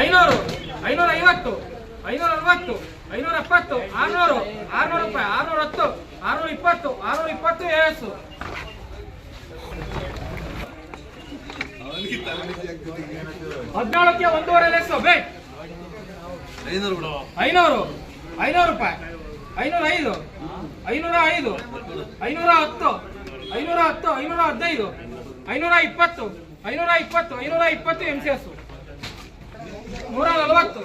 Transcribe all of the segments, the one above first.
ಐನೂರ ಐವತ್ತು ಐನೂರ ಅರವತ್ತು ಐನೂರ ಎಪ್ಪತ್ತು ಆರ್ನೂರು ಆರ್ನೂರು ರೂಪಾಯಿ ಆರ್ನೂರ ಹತ್ತು ಆರ್ನೂರ ಇಪ್ಪತ್ತು ಆರ್ನೂರ ಇಪ್ಪತ್ತು ಏಸು. ಹದಿನೇಳಕ್ಕೆ ಒಂದೂವರೆ ಲಕ್ಷ ಬೇಟ್ ಐನೂರು ಐನೂರು ರೂಪಾಯಿ. ಐನೂರ ಐದು ಐನೂರ ಐದು ಐನೂರ ಹತ್ತು ಐನೂರ ಹತ್ತು ಐನೂರ ಹದಿನೈದು ಐನೂರ ಇಪ್ಪತ್ತು ಐನೂರ ಇಪ್ಪತ್ತು ಐನೂರ ಇಪ್ಪತ್ತು ಎಂ ಸಿ ಎಸ್ ನಲವತ್ತು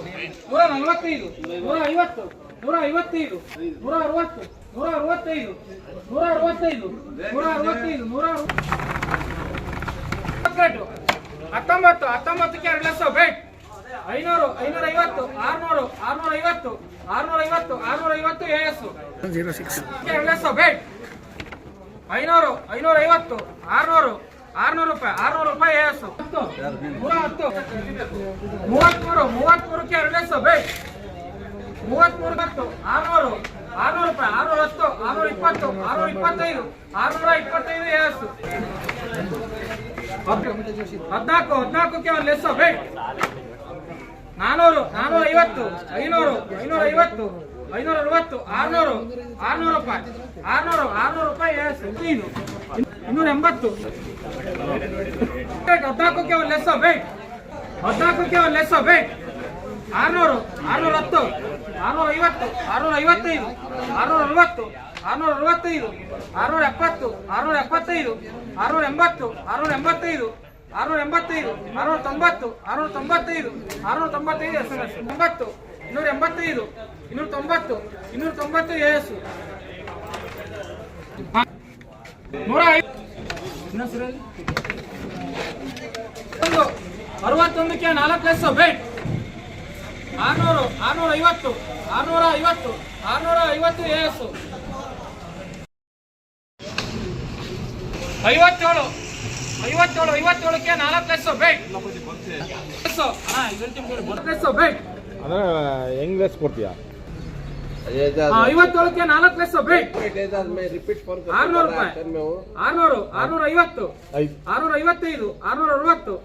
ನೂರ ನಲವತ್ತೈದು ನೂರ ಐವತ್ತು ನೂರ ಐವತ್ತೈದು ನೂರ ಅರವತ್ತು. ನೂರ ಅರವತ್ತೈದು ನೂರ ಅರವತ್ತೈದು ನೂರ ಅರವತ್ತೈದು ನೂರ ಅರವತ್ತು ಹತ್ತೊಂಬತ್ತು, ಹತ್ತೊಂಬತ್ತಕ್ಕೆ ಎರಡು ಲಕ್ಷ ಬೇಟ್ ಐನೂರು ಐನೂರ ಐವತ್ತು ಆರ್ನೂರು ಆರ್ನೂರ ಐವತ್ತು ಆರ್ನೂರ ಐವತ್ತು ಆರ್ನೂರ ಐವತ್ತು ಎ ಎರಡು ಲಕ್ಷ ಬೇಟ್ ಐನೂರು ಐನೂರ ಐವತ್ತು ಆರ್ನೂರು ಆರ್ನೂರು ರೂಪಾಯಿ, ಆರ್ನೂರು ರೂಪಾಯಿ ಎ ಎಸ್ ನೂರ ಹತ್ತು ಮೂವತ್ಮೂರು, ಮೂವತ್ಮೂರಕ್ಕೆ ಎರಡನೇ ಸಭೆ ಮೂವತ್ಮೂರು ಹತ್ತು, ಆರ್ನೂರು. ಆರ್ನೂರು ರೂಪಾಯಿ, ಆರ್ನೂರ ಹತ್ತು, ಆರ್ನೂರ ಇಪ್ಪತ್ತು, ಆರ್ನೂರ ಇಪ್ಪತ್ತೈದು ಆರ್ನೂರ ಇಪ್ಪತ್ತೈದು ಎಸ್ ಹದಿನಾಲ್ಕು ಹದ್ನಾಲ್ಕಕ್ಕೆ ಒಂದು ಲೆಸ್ ಬೇಟ್ ನಾನೂರು, ನಾನೂರ ಐವತ್ತು, ಐನೂರು, ಐನೂರ ಐವತ್ತು, ಐನೂರ ಅರವತ್ತು, ಆರ್ನೂರು ಆರ್ನೂರು ರೂಪಾಯಿ, ಆರ್ನೂರು ಆರ್ನೂರು ರೂಪಾಯಿ ಎಸ್ ಇನ್ನೂರ ಎಂಬತ್ತು ಹದ್ನಾಲ್ಕಕ್ಕೆ ಒಂದು ಲೆಸ್ ಬೇಟ್ ಹದ್ನಾಲ್ಕಕ್ಕೆ ಒಂದು ಲೆಸ್ ಬೇಟ್ ಆರ್ನೂರು, ಆರ್ನೂರ ಹತ್ತು, ಆರ್ನೂರ ಐವತ್ತು, ಆರ್ನೂರ ಐವತ್ತೈದು, ಆರ್ನೂರ ಅರವತ್ತು, ಆರ್ನೂರ ಅರವತ್ತೈದು, ಆರ್ನೂರ ಎಪ್ಪತ್ತು, ಆರ್ನೂರ ಎಪ್ಪತ್ತೈದು, ಆರ್ನೂರ ಎಂಬತ್ತು, ಆರ್ನೂರ ಎಂಬತ್ತೈದು ಆರ್ನೂರ ಎಂಬತ್ತೈದು, ಆರ್ನೂರ ತೊಂಬತ್ತು, ಆರ್ನೂರ ತೊಂಬತ್ತೈದು ಆರ್ನೂರ ತೊಂಬತ್ತೈದು, ಎಸ್ ಎಂ ಎಸ್ ಒಂಬತ್ತು ಇನ್ನೂರ ಎಂಬತ್ತೈದು, ಇನ್ನೂರ ತೊಂಬತ್ತು ಇನ್ನೂರ ತೊಂಬತ್ತು ಎ ಎಸ್. ಅರವತ್ತೊಂದಕ್ಕೆ ನಾಲ್ಕು ಲೆಸ್ ಬೇಟ್ ಆರ್ನೂರು ಆರ್ನೂರ ಐವತ್ತು ಆರ್ನೂರ ಐವತ್ತು ಆರ್ನೂರ ಐವತ್ತು ಎ ಎಸ್ ಐವತ್ತೇಳು ಐವತ್ತೇಳು ಐವತ್ತೇಳಕ್ಕೆ ನಾಲ್ಕು ಲೆಸ್ ಬೇಟ್ ಲೆಸ್ ಹಾ ಲೆಸ್ ಬೇಟ್ ಅಂದ್ರೆ ಹೆಂಗ್ ಲೆಸ್ ಕೊಡ್ತೀಯಾ? ಐವತ್ತೊಳಕ್ಕೆ ನಾಲ್ಕು ಲೆಸ್ ಬ್ರೇಕ್ ಆರ್ನೂರು ರೂಪಾಯಿ. ಆರ್ನೂರು ಆರ್ನೂರ ಐವತ್ತು. ಆರ್ನೂರ ಐವತ್ತೈದು ಆರ್ನೂರ ಅರವತ್ತು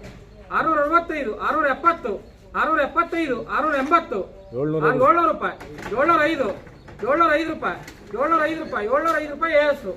ಆರ್ನೂರ ಅರವತ್ತೈದು ಆರ್ನೂರ ಎಪ್ಪತ್ತು ಆರ್ನೂರ ಎಪ್ಪತ್ತೈದು ಆರ್ನೂರ ಎಂಬತ್ತು. ಏಳ್ನೂರ ರೂಪಾಯಿ. ಏಳ್ನೂರ ಐದು ಏಳ್ನೂರ ಐದು ರೂಪಾಯಿ. ಏಳ್ನೂರ ಐದು ರೂಪಾಯಿ ಏಳ್ನೂರ ಐದು ರೂಪಾಯಿ ಏಸು.